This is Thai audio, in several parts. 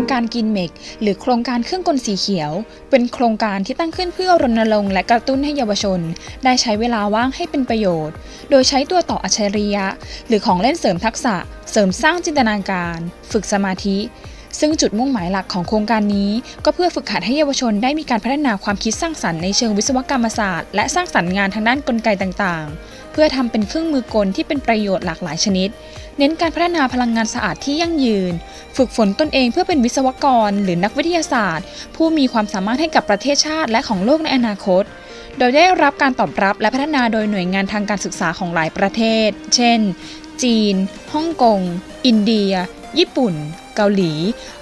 รงการกินเมก หรือโครงการเครื่องกลสีเขียว เป็นโครงการที่ตั้งขึ้นเพื่อรณรงค์และกระตุ้นให้เยาวชน ได้ใช้เวลาว่างให้เป็นประโยชน์ โดยใช้ตัวต่ออัจฉริยะ หรือของเล่นเสริมทักษะ เสริมสร้างจินตนาการ ฝึกสมาธิซึ่งจุดมุ่งหมายหลักของโครงการนี้ ก็เพื่อฝึกหัดให้เยาวชนได้มีการพัฒนาความคิดสร้างสรรค์ในเชิงวิศวกรรมศาสตร์และสร้างสรรค์งานทางด้านกลไกต่างๆ เพื่อทำเป็นเครื่องมือกลที่เป็นประโยชน์หลากหลายชนิด เน้นการพัฒนาพลังงานสะอาดที่ยั่งยืน ฝึกฝนตนเองเพื่อเป็นวิศวกร หรือนักวิทยาศาสตร์ ผู้มีความสามารถให้กับประเทศชาติและของโลกในอนาคต โดยได้รับการตอบรับและพัฒนาโดยหน่วยงานทางการศึกษาของหลายประเทศ เช่น จีน ฮ่องกง อินเดีย ญี่ปุ่น เกาหลี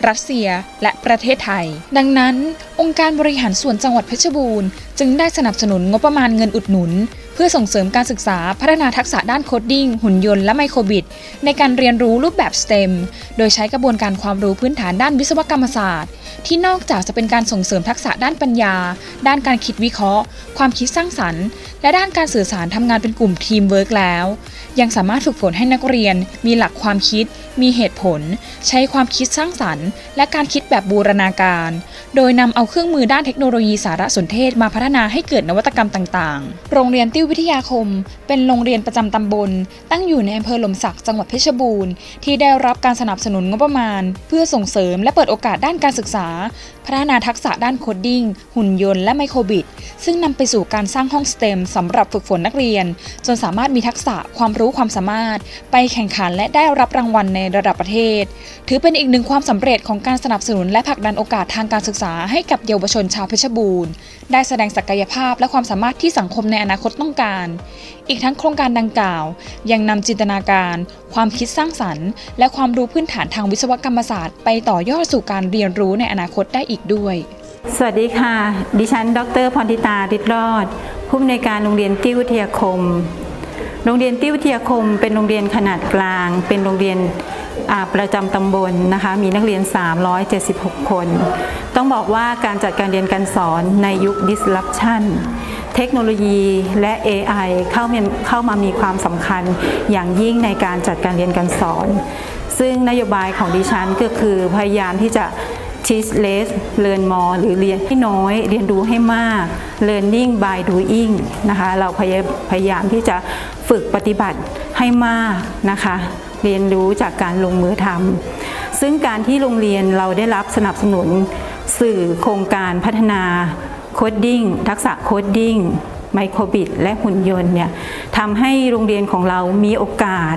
รัสเซีย และประเทศไทย ดังนั้น องค์การบริหารส่วนจังหวัดเพชรบูรณ์จึงได้สนับสนุนงบประมาณเงินอุดหนุน เพื่อส่งเสริมการศึกษาพัฒนาทักษะด้านโคดดิ้ง หุ่นยนต์และไมโครบิตในการเรียนรู้รูปแบบ STEM โดยใช้กระบวนการความรู้พื้นฐานด้านวิศวกรรมศาสตร์ ที่นอกจากจะเป็นการส่งเสริมทักษะด้านปัญญา ด้านการคิดวิเคราะห์ ความคิดสร้างสรรค์ และด้านการสื่อสารทำงานเป็นกลุ่มทีมเวิร์กแล้ว ยังสามารถฝึกฝนให้นักเรียนมีหลักความคิด มีเหตุผล ใช้ความคิดสร้างสรรค์ และการคิดแบบบูรณาการ โดยนำเอาเครื่องมือด้านเทคโนโลยีสารสนเทศมาพัฒนาให้เกิดนวัตกรรมต่างๆ โรงเรียนติ้ววิทยาคม เป็นโรงเรียนประจำตำบล ตั้งอยู่ในอำเภอหลมสักจังหวัดเพชรบูรณ์ที่ได้รับการสนับสนุนงบประมาณ เพื่อส่งเสริมและเปิดโอกาสด้านการศึกษา พัฒนาทักษะด้านโคดดิ้งหุ่นยนต์และไมโครบิตซึ่งนำไปสู่การสร้างห้อง STEM สำหรับฝึกฝนนักเรียน จนสามารถมีทักษะความรู้ความสามารถ ไปแข่งขันและได้รับรางวัลในระดับประเทศ ถือเป็นอีกหนึ่งความสำเร็จของการสนับสนุนและผลักดันโอกาสทางการศึกษาให้กับเยาวชนชาวเพชรบูรณ์ ได้แสดงศักยภาพและความสามารถที่สังคมในอนาคตต้องการ อีกทั้งโครงการดังกล่าว ยังนำจินตนาการ ความคิดสร้างสรรค์ และความรู้พื้นฐานทางวิศวกรรมศาสตร์ ไปต่อยอดสู่การเรียนรู้ในอนาคตได้อีกด้วย สวัสดีค่ะ ดิฉัน ดรพรทิตาฤทธิ์รอดผู้อำนวยการโรงเรียนติ้ววิทยาคม โรงเรียนติ้วิทยาคม เป็นโรงเรียนขนาดกลาง เป็นโรงเรียนประจำตำบลนะคะ มีนักเรียน 376 คน ต้องบอกว่าการจัดการเรียนการสอนในยุค disruption เทคโนโลยีและ AI เข้ามาเข้ามามีความสำคัญอย่างยิ่งในการจัดการเรียนการสอน ซึ่งนโยบายของดิฉันก็คือพยายามที่จะ teach less learn more หรือเรียนให้น้อยเรียนรู้ให้มาก learning by doing นะคะเราพยาพยายามที่จะฝึกปฏิบัติให้มากนะคะ เรียนรู้จากการลงมือทำซึ่งการที่โรงเรียนเราได้รับสนับสนุนสื่อโครงการพัฒนาโคดดิ้งทักษะโคดดิ้งไมโครบิตและหุ่นยนต์เนี่ยทำให้โรงเรียนของเรามีโอกาส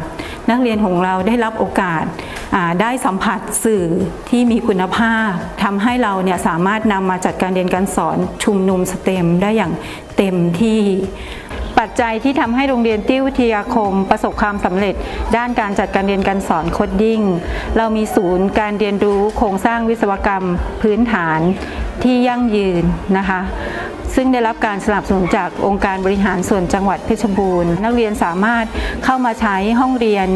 นักเรียนของเราได้รับโอกาส ได้สัมผัสสื่อที่มีคุณภาพทำให้เราเนี่ยสามารถนำมาจัดการเรียนการสอนชุมนุมสเต็มได้อย่างเต็มที่ ปัจจัยที่ทำให้โรงเรียนติ้ววิทยาคม ประสบความสำเร็จ ด้านการจัดการเรียนการสอนโคดดิ้งเรามีศูนย์การเรียนรู้โครงสร้างวิศวกรรมพื้นฐานที่ยั่งยืนนะคะ ซึ่งได้รับการสนับสนุนจากองค์การบริหารส่วนจังหวัดเพชรบูรณ์ นักเรียนสามารถเข้ามาใช้ห้องเรียน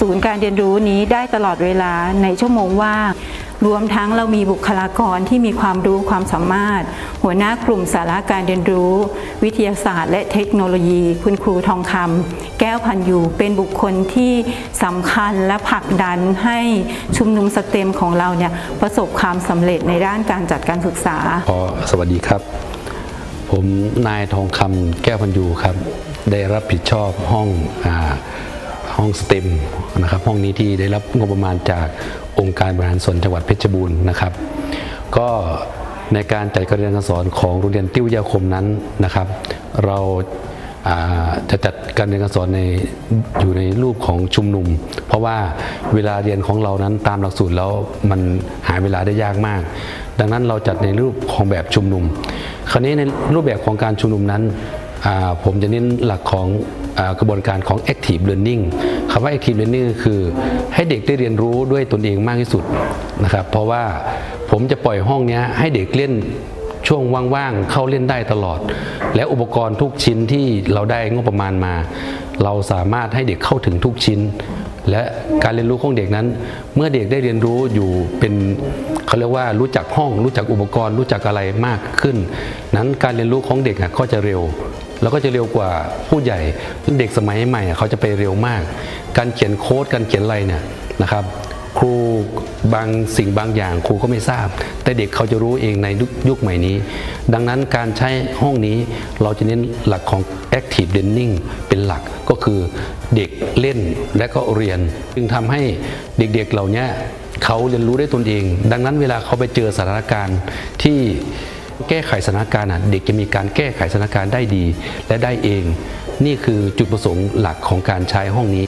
ศูนย์การเรียนรู้นี้ได้ตลอดเวลาในชั่วโมงว่างรวมทั้งเรามีบุคลากรที่มีความรู้ความสามารถ หัวหน้ากลุ่มสาระการเรียนรู้ วิทยาศาสตร์ และเทคโนโลยี คุณครูทองคำแก้วพันยูเป็นบุคคลที่สำคัญและผลักดันให้ชุมนุมสเต็มของเราเนี่ยประสบความสำเร็จในด้านการจัดการศึกษาขอสวัสดีครับ ผมนายทองคำแก้วพันยูครับ ได้รับผิดชอบห้องอห้องสเต็มนะครับ ห้องนี้ที่ได้รับงบประมาณจากองค์การบริหารส่วนจังหวัดเพชรบูรณ์นะครับ ก็ในการจัดการเรียนการสอนของโรงเรียนติ้วยาคมนั้นนะครับ เรา จะจัดการเรียนการสอนในอยู่ในรูปของชุมนุม เพราะว่าเวลาเรียนของเรานั้นตามหลักสูตรแล้วมันหาเวลาได้ยากมาก ดังนั้นเราจัดในรูปของแบบชุมนุม คราวนี้ในรูปแบบของการชุมนุมนั้นผมจะเน้นหลักของกระบวนการของ active learning คำว่า active learning คือให้เด็กได้เรียนรู้ด้วยตนเองมากที่สุดนะครับ เพราะว่าผมจะปล่อยห้องนี้ให้เด็กเล่น ช่วงว่างๆเข้าเล่นได้ตลอด และอุปกรณ์ทุกชิ้นที่เราได้งบประมาณมา เราสามารถให้เด็กเข้าถึงทุกชิ้น และการเรียนรู้ของเด็กนั้น เมื่อเด็กได้เรียนรู้อยู่เป็นเขาเรียกว่ารู้จักห้อง รู้จักอุปกรณ์ รู้จักอะไรมากขึ้น นั้นการเรียนรู้ของเด็กอะก็จะเร็วแล้วก็จะเร็วกว่าผู้ใหญ่เด็กสมัยใหม่เขาจะไปเร็วมาก การเขียนโค้ดการเขียนอะไรเนี่ยนะครับ ครูบางสิ่งบางอย่างครูก็ไม่ทราบ แต่เด็กเขาจะรู้เองในยุคใหม่นี้ ดังนั้นการใช้ห้องนี้เราจะเน้นหลักของ active learning เป็นหลักก็คือเด็กเล่นและก็เรียน จึงทำให้เด็กๆเหล่านี้เขาเรียนรู้ได้ตนเอง ดังนั้นเวลาเขาไปเจอสถานการณ์ที่แก้ไขสถานการณ์เด็กจะมีการแก้ไขสถานการณ์ได้ดีและได้เอง นี่คือจุดประสงค์หลักของการใช้ห้องนี้